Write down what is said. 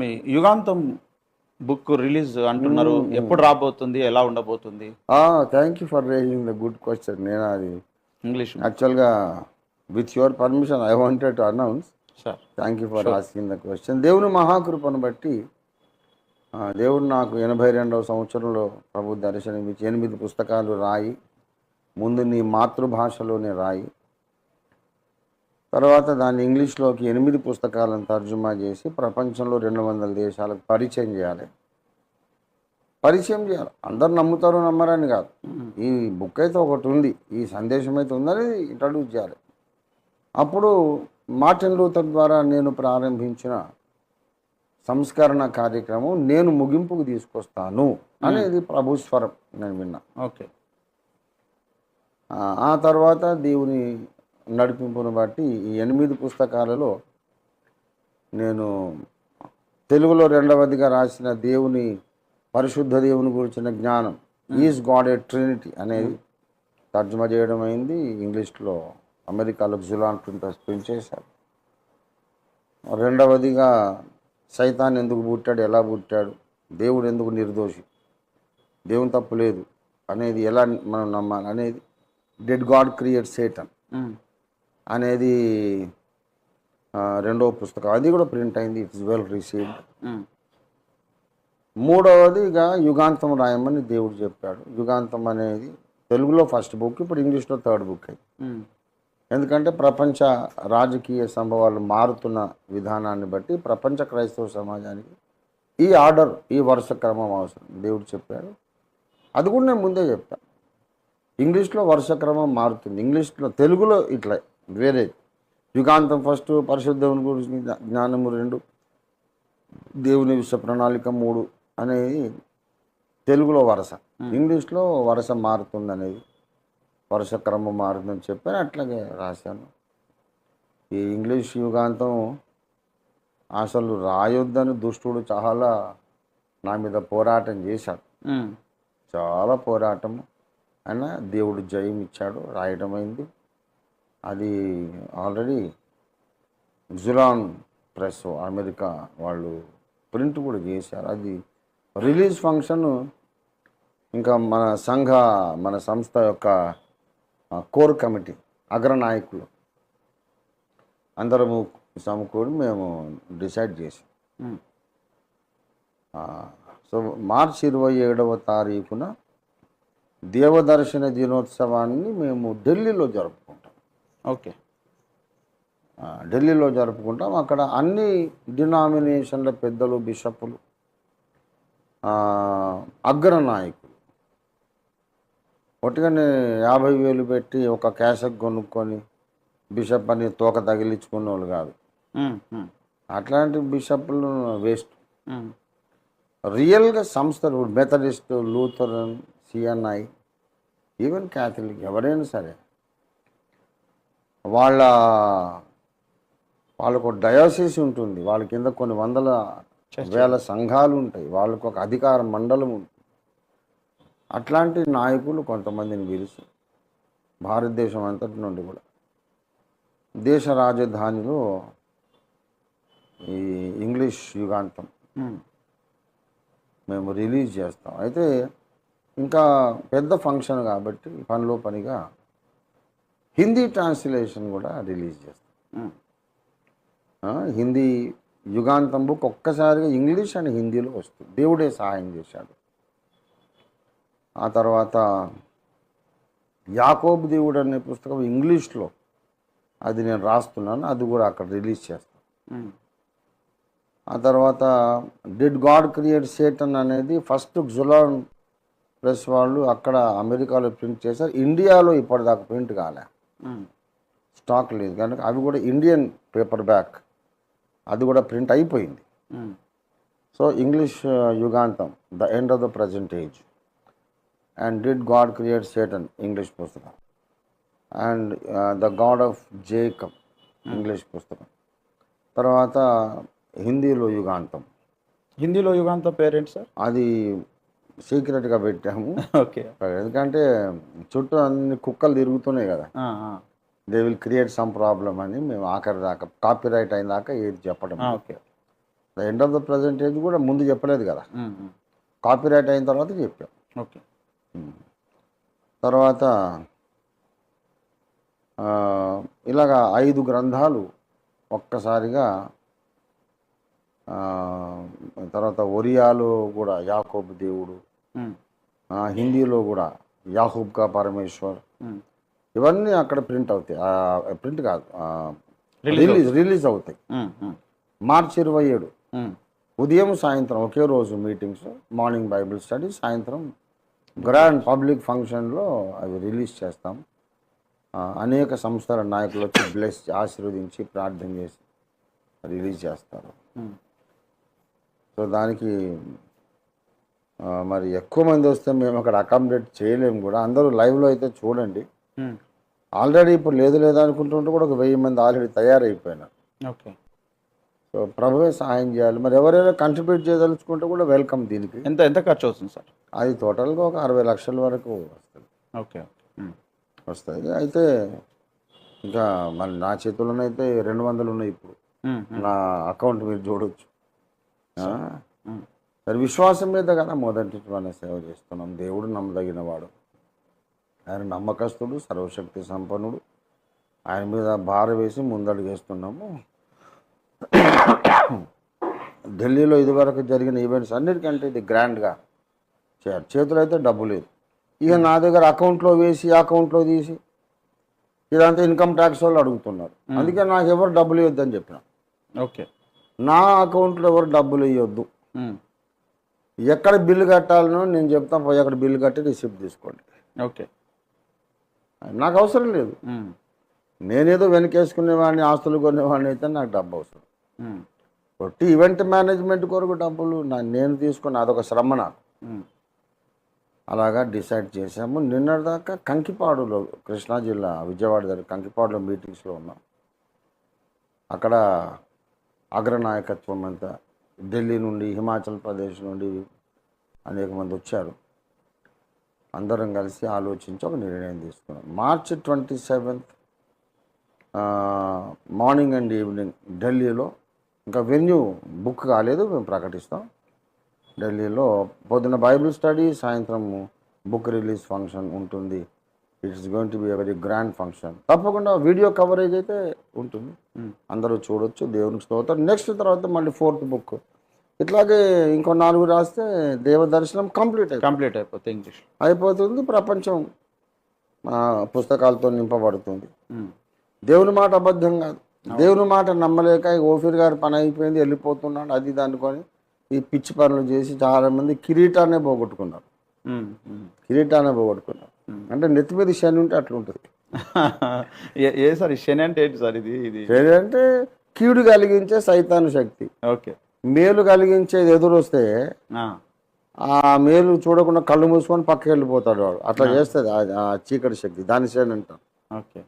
మీ యుగాంతం book release అంటున్నారు. ఎప్పుడు రాబోతుంది? ఎలా ఉండబోతుంది? Thank you for raising the good question నేను అది ఇంగ్లీష్ యాక్చువల్గా with your permission I wanted to announce sir thank you for asking the question దేవుని మహాకృపను బట్టి దేవుడు నాకు ఎనభై రెండవ సంవత్సరంలో ప్రభు దర్శనమిచ్చి ఎనిమిది పుస్తకాలు రాయి ముందు నీ మాతృభాషలోనే రాయి. తర్వాత దాన్ని ఇంగ్లీష్లోకి ఎనిమిది పుస్తకాలను తర్జుమా చేసి ప్రపంచంలో రెండు వందల దేశాలకు పరిచయం చేయాలి. పరిచయం చేయాలి. అందరు నమ్ముతారు నమ్మరని కాదు. ఈ బుక్ అయితే ఒకటి ఉంది. ఈ సందేశం అయితే ఉందని ఇంట్రడ్యూస్ చేయాలి. అప్పుడు మార్టిన్ లూథర్ ద్వారా నేను ప్రారంభించిన సంస్కరణ కార్యక్రమం నేను ముగింపుకు తీసుకొస్తాను అనేది ప్రభు స్వరం. నేను విన్నా. ఓకే. ఆ తర్వాత దేవుని నడిపింపును బట్టి ఈ ఎనిమిది పుస్తకాలలో నేను తెలుగులో రెండవదిగా రాసిన దేవుని పరిశుద్ధ దేవుని గురించిన జ్ఞానం ఈజ్ గాడ్ ఏ ట్రినిటీ అనేది తర్జుమా చేయడం అయింది. ఇంగ్లీష్లో అమెరికాలో జులాన్ ప్రింటర్స్ ప్రింట్ చేశారు. రెండవదిగా సైతాన్ ఎందుకు పుట్టాడు ఎలా పుట్టాడు దేవుడు ఎందుకు నిర్దోషి దేవుని తప్పు లేదు అనేది ఎలా మనం నమ్మాలి అనేది డెడ్ గాడ్ క్రియేట్ సేటన్. అనేది రెండవ పుస్తకం. అది కూడా ప్రింట్ అయింది. It's well received. మూడవదిగా యుగాంతం రాయమని దేవుడు చెప్పాడు. యుగాంతం అనేది తెలుగులో ఫస్ట్ బుక్ ఇప్పుడు ఇంగ్లీష్లో థర్డ్ బుక్ అయింది. ఎందుకంటే ప్రపంచ రాజకీయ సంభవాలు మారుతున్న విధానాన్ని బట్టి ప్రపంచ క్రైస్తవ సమాజానికి ఈ ఆర్డర్ ఈ వరుస క్రమం అవసరం. దేవుడు చెప్పాడు. అది కూడా నేను ముందే చెప్తాను ఇంగ్లీష్లో వరుస క్రమం మారుతుంది. ఇంగ్లీష్లో తెలుగులో ఇట్లా. వేరే యుగాంతం ఫస్ట్ పరిశుద్ధం గురించి జ్ఞా- జ్ఞానము రెండు దేవుని విశ్వ ప్రణాళిక మూడు అనేది తెలుగులో వరుస. ఇంగ్లీష్లో వరుస మారుతుంది అనేది వరుస క్రమం మారుతుందని చెప్పాను అట్లాగే రాశాను. ఈ ఇంగ్లీష్ యుగాంతం అసలు రాయొద్దని దుష్టుడు చాలా నా మీద పోరాటం చేశాడు. చాలా పోరాటం అయినా దేవుడు జయం ఇచ్చాడు రాయడం అయింది అది ఆల్రెడీ జులాన్ ప్రెస్ అమెరికా వాళ్ళు ప్రింట్ కూడా చేశారు. అది రిలీజ్ ఫంక్షన్ ఇంకా మన సంఘ మన సంస్థ యొక్క కోర్ కమిటీ అగ్రనాయకులు అందరము సమకూడి మేము డిసైడ్ చేసాం. సో మార్చి ఇరవై ఏడవ తారీఖున దేవదర్శన దినోత్సవాన్ని మేము ఢిల్లీలో జరుపుకుంటాం ఓకే. ఢిల్లీలో జరుపుకుంటాం. అక్కడ అన్ని డినామినేషన్ల పెద్దలు బిషప్పులు ఆ, అగ్రనాయకులు. ఒట్టుగానే యాభై వేలు పెట్టి ఒక క్యాసెట్ కొనుక్కొని బిషప్ అని తోక తగిలించుకున్న వాళ్ళు కాదు. అట్లాంటి బిషప్లు వేస్ట్. రియల్గా సంస్థలు ఇప్పుడు Methodist Lutheran CNI even Catholic ఎవరైనా సరే వాళ్ళ వాళ్ళకు డయాసిస్ ఉంటుంది. వాళ్ళ కింద కొన్ని వందల వేల సంఘాలు ఉంటాయి. వాళ్ళకు ఒక అధికార మండలం ఉంటుంది. అట్లాంటి నాయకులు కొంతమందిని పిలిచి భారతదేశం అంతటి నుండి కూడా దేశ రాజధానిలో ఈ ఇంగ్లీష్ యుగాంతం మేము రిలీజ్ చేస్తాం. అయితే ఇంకా పెద్ద ఫంక్షన్ కాబట్టి పనిలో పనిగా హిందీ ట్రాన్స్లేషన్ కూడా రిలీజ్ చేస్తాం. ఆ, హిందీ యుగాంతం బుక్ ఒక్కసారిగా ఇంగ్లీష్ అండ్ హిందీలో వస్తుంది. దేవుడే సహాయం చేశాడు. ఆ తర్వాత యాకోబు దేవుడు అనే పుస్తకం ఇంగ్లీష్లో. అది నేను రాస్తున్నాను అది కూడా అక్కడ రిలీజ్ చేస్తాను ఆ తర్వాత డిడ్ గాడ్ క్రియేట్ సేటన్ అనేది ఫస్ట్ జులాన్ ప్రెస్ వాళ్ళు అక్కడ అమెరికాలో ప్రింట్ చేశారు. ఇండియాలో ఇప్పటిదాకా ప్రింట్ కాలే. స్టాక్ లేదు. కనుక అవి కూడా ఇండియన్ పేపర్ బ్యాక్. అది కూడా ప్రింట్ అయిపోయింది. So English యుగాంతం the end of the present age. And did God create Satan English పుస్తకం. And the God of Jacob English పుస్తకం. తర్వాత హిందీలో యుగాంతం. హిందీలో యుగాంతం పేరెంట్ సార్? అది సీక్రెట్గా పెట్టాము. ఓకే. ఎందుకంటే చుట్టూ అన్ని కుక్కలు తిరుగుతున్నాయి కదా. They will create some problem అని మేము ఆఖరి దాకా కాపీ రైట్ అయిన దాకా ఏది చెప్పడం okay. The end of the present age కూడా ముందు చెప్పలేదు కదా. ఉమ్. కాపీరైట్ అయిన తర్వాత చెప్పాం. ఓకే. తర్వాత ఇలాగ ఐదు గ్రంథాలు ఒక్కసారిగా తర్వాత ఒరియాలో కూడా యాకోబు దేవుడు హిందీలో కూడా యాహూబ్ కా పరమేశ్వర్. ఉమ్. ఇవన్నీ అక్కడ ప్రింట్ అవుతాయి. ప్రింట్ కాదు రిలీజ్ రిలీజ్ అవుతాయి. ఉమ్, మార్చి ఇరవై ఏడు. ఉదయం సాయంత్రం ఒకే రోజు మీటింగ్స్ మార్నింగ్ బైబిల్ స్టడీ సాయంత్రం గ్రాండ్ పబ్లిక్ ఫంక్షన్లో అవి రిలీజ్ చేస్తాం. అనేక సంస్థల నాయకులు వచ్చి బ్లెస్ ఆశీర్వదించి ప్రార్థన చేసి రిలీజ్ చేస్తారు. సో దానికి మరి ఎక్కువ మంది వస్తే మేము అక్కడ అకామిడేట్ చేయలేము కూడా. అందరూ లైవ్లో అయితే చూడండి. ఆల్రెడీ ఇప్పుడు లేదు లేదా అనుకుంటుంటే కూడా ఒక వెయ్యి మంది ఆల్రెడీ తయారైపోయినారు. ఓకే. సో ప్రభువే సహాయం చేయాలి. మరి ఎవరైనా కంట్రిబ్యూట్ చేయదలుచుకుంటే కూడా వెల్కమ్ దీనికి. ఎంత ఎంత ఖర్చు అవుతుంది సార్? అది టోటల్గా ఒక అరవై లక్షల వరకు వస్తుంది. ఓకే వస్తుంది అయితే ఇంకా మరి నా చేతుల్లోనైతే రెండు వందలు ఉన్నాయి ఇప్పుడు. నా అకౌంట్ మీరు చూడొచ్చు. సరే విశ్వాసం మీద కదా మొదటి మన సేవ చేస్తున్నాం. దేవుడు నమ్మదగిన వాడు ఆయన నమ్మకస్తుడు సర్వశక్తి సంపన్నుడు. ఆయన మీద భార వేసి ముందడుగేస్తున్నాము. ఢిల్లీలో ఇదివరకు జరిగిన ఈవెంట్స్ అన్నిటికంటే ఇది గ్రాండ్గా చేయాలి. చేతులు అయితే డబ్బు లేదు. ఇక నా దగ్గర అకౌంట్లో వేసి అకౌంట్లో తీసి ఇదంతా ఇన్కమ్ ట్యాక్స్ వాళ్ళు అడుగుతున్నారు. అందుకే నాకు ఎవరు డబ్బులు ఇవ్వద్దని చెప్పిన. ఓకే. నా అకౌంట్లో ఎవరు డబ్బులు ఇవ్వద్దు. ఎక్కడ బిల్లు కట్టాలనో నేను చెప్తాను పోయి అక్కడ బిల్లు కట్టి రిసిప్ట్ తీసుకోండి. ఓకే. నాకు అవసరం లేదు. నేనేదో వెనకేసుకునేవాడిని ఆస్తులు కొనేవాడిని అయితే నాకు డబ్బు అవసరం. ఒట్టి ఈవెంట్ మేనేజ్మెంట్ కొరకు డబ్బులు నా నేను తీసుకున్న అదొక శ్రమ నాకు. అలాగా డిసైడ్ చేసాము నిన్నటిదాకా కంకిపాడులో కృష్ణా జిల్లా విజయవాడ దగ్గర కంకిపాడులో మీటింగ్స్లో ఉన్నాం. అక్కడ అగ్రనాయకత్వం అంతా ఢిల్లీ నుండి హిమాచల్ ప్రదేశ్ నుండి అనేక మంది వచ్చారు. అందరం కలిసి ఆలోచించి ఒక నిర్ణయం తీసుకున్నాం. March twenty seventh morning and evening ఢిల్లీలో ఇంకా వెన్యూ బుక్ కాలేదు మేము ప్రకటిస్తాం. ఢిల్లీలో పొద్దున బైబిల్ స్టడీ సాయంత్రం బుక్ రిలీజ్ ఫంక్షన్ ఉంటుంది. It's going to be very grand function తప్పకుండా వీడియో కవరేజ్ అయితే ఉంటుంది. Hmm. అందరూ చూడొచ్చు దేవునికి స్తోత్రం. నెక్స్ట్ తర్వాత మళ్ళీ ఫోర్త్ బుక్ ఇట్లాగే ఇంకో నాలుగు రాస్తే దేవ దర్శనం కంప్లీట్ అయిపోతుంది. కంప్లీట్ అయిపోతే ఇంగ్లీష్ అయిపోతుంది ప్రపంచం పుస్తకాలతో నింపబడుతుంది. ఉమ్, దేవుని మాట అబద్ధం కాదు. దేవుని మాట నమ్మలేక ఓఫీర్ గారి పని అయిపోయింది వెళ్ళిపోతున్నాడు అది ఇది అనుకొని ఈ పిచ్చి పనులు చేసి చాలామంది కిరీటాన్నే పోగొట్టుకున్నారు. ఉమ్. కిరీటాన్నే పోగొట్టుకున్నారు. అంటే నెత్తి మీద శని ఉంటే అట్లుంటుంది ఏ- ఏ సార్ శని అంటే ఏంటి సార్ ఇది? ఇది శని అంటే కీడు కలిగించే సైతాను శక్తి. ఓకే. మేలు కలిగించేది ఎదురొస్తే ఆ, ఆ మేలు చూడకుండా కళ్ళు మూసుకొని పక్కకి వెళ్ళిపోతాడు వాడు. అట్లా చేస్తుంది ఆ- చీకటి శక్తి దాని శని అంటాం ఓకే.